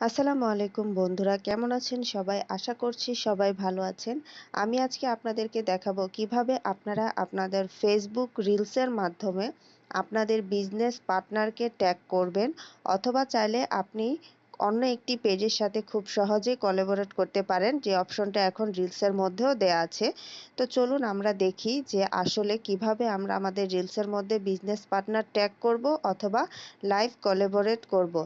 আসসালামু আলাইকুম বন্ধুরা, কেমন আছেন সবাই? আশা করছি সবাই ভালো আছেন। আমি আজকে আপনাদেরকে দেখাবো কীভাবে আপনারা আপনাদের ফেসবুক রিলসের মাধ্যমে আপনাদের বিজনেস পার্টনারকে ট্যাগ করবেন, অথবা চাইলে আপনি অন্য একটি পেজের সাথে খুব সহজেই কোলাবোরেট করতে পারেন, যে অপশনটা এখন রিলসের মধ্যেও দেয়া আছে। তো চলুন আমরা দেখি যে আসলে কীভাবে আমরা আমাদের রিলসের মধ্যে বিজনেস পার্টনার ট্যাগ করব, অথবা লাইভ কোলাবোরেট করব।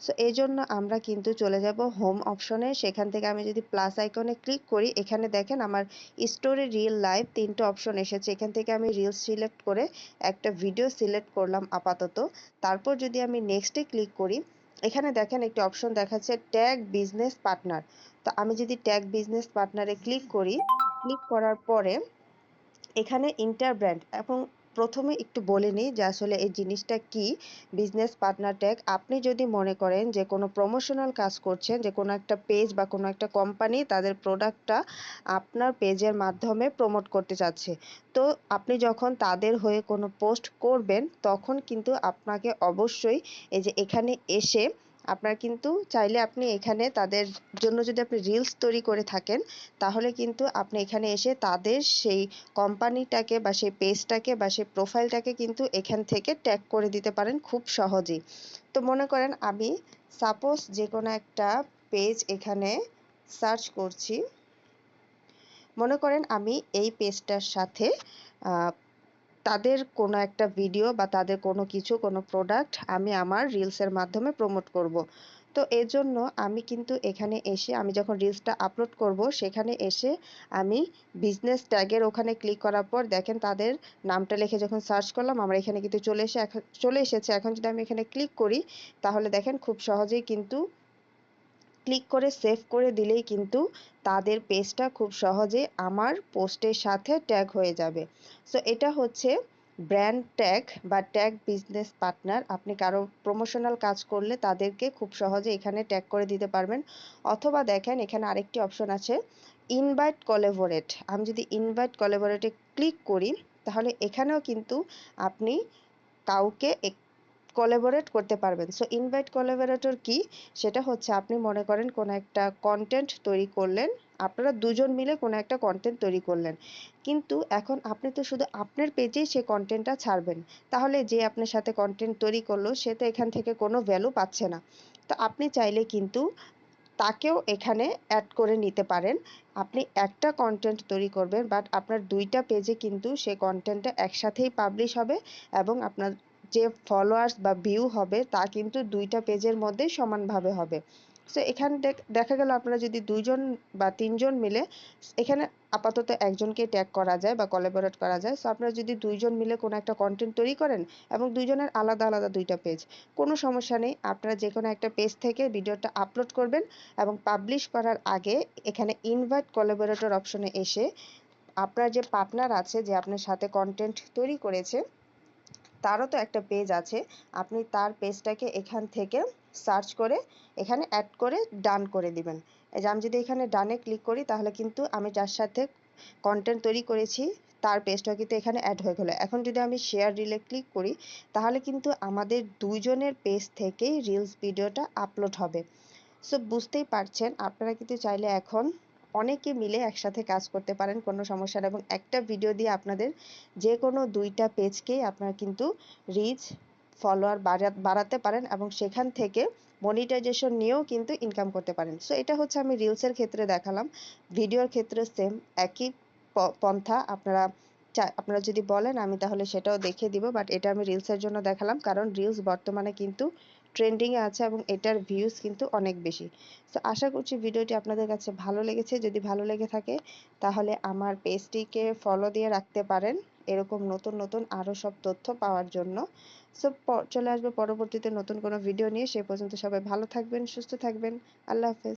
সো এই জন্য আমরা কিন্তু চলে যাব হোম অপশনে সেখান থেকে আমি যদি প্লাস আইকনে ক্লিক করি, এখানে দেখেন আমার স্টোরি রিল লাইভ তিনটে অপশন এসেছে। এখান থেকে আমি রিলস সিলেক্ট করে একটা ভিডিও সিলেক্ট করলাম আপাতত। তারপর যদি আমি নেক্সটে ক্লিক করি, এখানে দেখেন একটি অপশন দেখাচ্ছে ট্যাগ বিজনেস পার্টনার তো আমি যদি ট্যাগ বিজনেস পার্টনারে ক্লিক করি ক্লিক করার পরে এখানে ইন্টার ব্র্যান্ড এবং প্রথমে একটু বলে নিই যে আসলে এই জিনিসটা কি? বিজনেস পার্টনার ট্যাগ আপনি যদি মনে করেন যে কোনো প্রমোশনাল কাজ করছেন, যে কোনো একটা পেজ বা কোনো একটা কোম্পানি তাদের প্রোডাক্টটা আপনার পেজের মাধ্যমে প্রমোট করতে চাচ্ছে। তো আপনি যখন তাদের হয়ে কোনো পোস্ট করবেন, তখন কিন্তু আপনাকে অবশ্যই এই যে এখানে এসে আপনার কিন্তু চাইলে আপনি এখানে তাদের জন্য যদি আপনি রিলস তৈরি করে থাকেন, তাহলে কিন্তু আপনি এখানে এসে তাদের সেই কোম্পানিটাকে বা সেই পেজটাকে বা সেই প্রোফাইলটাকে কিন্তু এখান থেকে ট্যাগ করে দিতে পারেন খুব সহজেই। তো মনে করেন আমি সাপোজ যে কোনো একটা পেজ এখানে সার্চ করছি। মনে করেন আমি এই পেজটার সাথে তাদের কোনো একটা ভিডিও বা তাদের কোনো কিছু, কোনো প্রোডাক্ট আমি আমার রিলসের মাধ্যমে প্রমোট করব। তো এর জন্য আমি কিন্তু এখানে এসে, আমি যখন রিলসটা আপলোড করব, সেখানে এসে আমি বিজনেস ট্যাগের ওখানে ক্লিক করার পর দেখেন তাদের নামটা লিখে যখন সার্চ করলাম, আমার এখানে কিন্তু চলে এসে, চলে এসেছে এখন যদি আমি এখানে ক্লিক করি, তাহলে দেখেন খুব সহজেই কিন্তু ক্লিক করে সেভ করে দিলেই কিন্তু তাদের পেজটা খুব সহজে আমার পোস্টের সাথে ট্যাগ হয়ে যাবে। সো এটা হচ্ছে ব্র্যান্ড ট্যাগ বা ট্যাগ বিজনেস পার্টনার আপনি কারও প্রমোশনাল কাজ করলে তাদেরকে খুব সহজে এখানে ট্যাগ করে দিতে পারবেন। অথবা দেখেন, এখানে আরেকটি অপশন আছে ইনভাইট কলেবোরেট আমি যদি ইনভাইট কলেবোরেটে ক্লিক করি, তাহলে এখানেও কিন্তু আপনি কাউকে কোলাবোরেট করতে পারবেন। সো ইনভাইট কোলাবোরেটর কি? সেটা হচ্ছে আপনি মনে করেন কোনো একটা কন্টেন্ট তৈরি করলেন, আপনারা দুজন মিলে কোনো একটা কন্টেন্ট তৈরি করলেন। কিন্তু এখন আপনি তো শুধু আপনার পেজেই সে কন্টেন্টটা ছাড়বেন। তাহলে যে আপনার সাথে কন্টেন্ট তৈরি করল, সে তো এখান থেকে কোনো ভ্যালু পাচ্ছে না। তো আপনি চাইলে কিন্তু তাকেও এখানে অ্যাড করে নিতে পারেন। আপনি একটা কন্টেন্ট তৈরি করবেন বাট আপনার দুইটা পেজে কিন্তু সে কন্টেন্টটা একসাথেই পাবলিশ হবে এবং আপনার যে ফলোয়ার্স বা ভিউ হবে, তা কিন্তু দুইটা পেজের মধ্যে সমানভাবে হবে। সো এখানে দেখা গেল আপনারা যদি দুইজন বা তিনজন মিলে, এখানে আপাতত একজনকে ট্যাগ করা যায় বা কোলাবোরেট করা যায়। সো আপনারা যদি দুইজন মিলে কোনো একটা কন্টেন্ট তৈরি করেন এবং দুইজনের আলাদা আলাদা দুইটা পেজ কোনো সমস্যা নেই। আপনারা যে কোনো একটা পেজ থেকে ভিডিওটা আপলোড করবেন এবং পাবলিশ করার আগে এখানে ইনভাইট কোলাবোরেটর অপশনে এসে, আপনার যে পার্টনার আছে যে আপনার সাথে কন্টেন্ট তৈরি করেছে তারও তো একটা পেজ আছে। আপনি তার পেজটাকে এখান থেকে সার্চ করে, এখানে অ্যাড করে ডান করে দিবেন। এই যে আমি যদি এখানে ডানে ক্লিক করি, তাহলে কিন্তু আমি যার সাথে কন্টেন্ট তৈরি করেছি, তার পেজটা কিন্তু এখানে অ্যাড হয়ে গেলো। এখন যদি আমি শেয়ার রিলে ক্লিক করি, তাহলে কিন্তু আমাদের দুইজনের পেজ থেকেই রিলস ভিডিওটা আপলোড হবে। সো বুঝতেই পারছেন, আপনারা কিন্তু চাইলে এখন অনেকে মিলে একসাথে কাজ করতে পারেন কোনো সমস্যা এবং একটা ভিডিও দিয়ে আপনাদের যে কোনো দুইটা পেজকেই আপনারা কিন্তু রিচ ফলোয়ার বাড়াতে পারেন এবং সেখান থেকে মনিটাইজেশন নিয়েও কিন্তু ইনকাম করতে পারেন। সো এটা হচ্ছে আমি রিলসের ক্ষেত্রে দেখালাম। ভিডিওর ক্ষেত্রে সেম একই পন্থা আপনারা আপনারা যদি বলেন আমি তাহলে সেটাও দেখিয়ে দিব বাট এটা আমি রিলসের জন্য দেখালাম। কারণ রিলস বর্তমানে কিন্তু ট্রেন্ডিংয়ে আছে এবং এটার ভিউজ কিন্তু অনেক বেশি। সো আশা করছি ভিডিওটি আপনাদের কাছে ভালো লেগেছে। যদি ভালো লেগে থাকে, তাহলে আমার পেজটিকে ফলো দিয়ে রাখতে পারেন এরকম নতুন নতুন আরও সব তথ্য পাওয়ার জন্য। সো চলে আসবে পরবর্তীতে নতুন কোনো ভিডিও নিয়ে। সে পর্যন্ত সবাই ভালো থাকবেন, সুস্থ থাকবেন। আল্লাহ হাফেজ।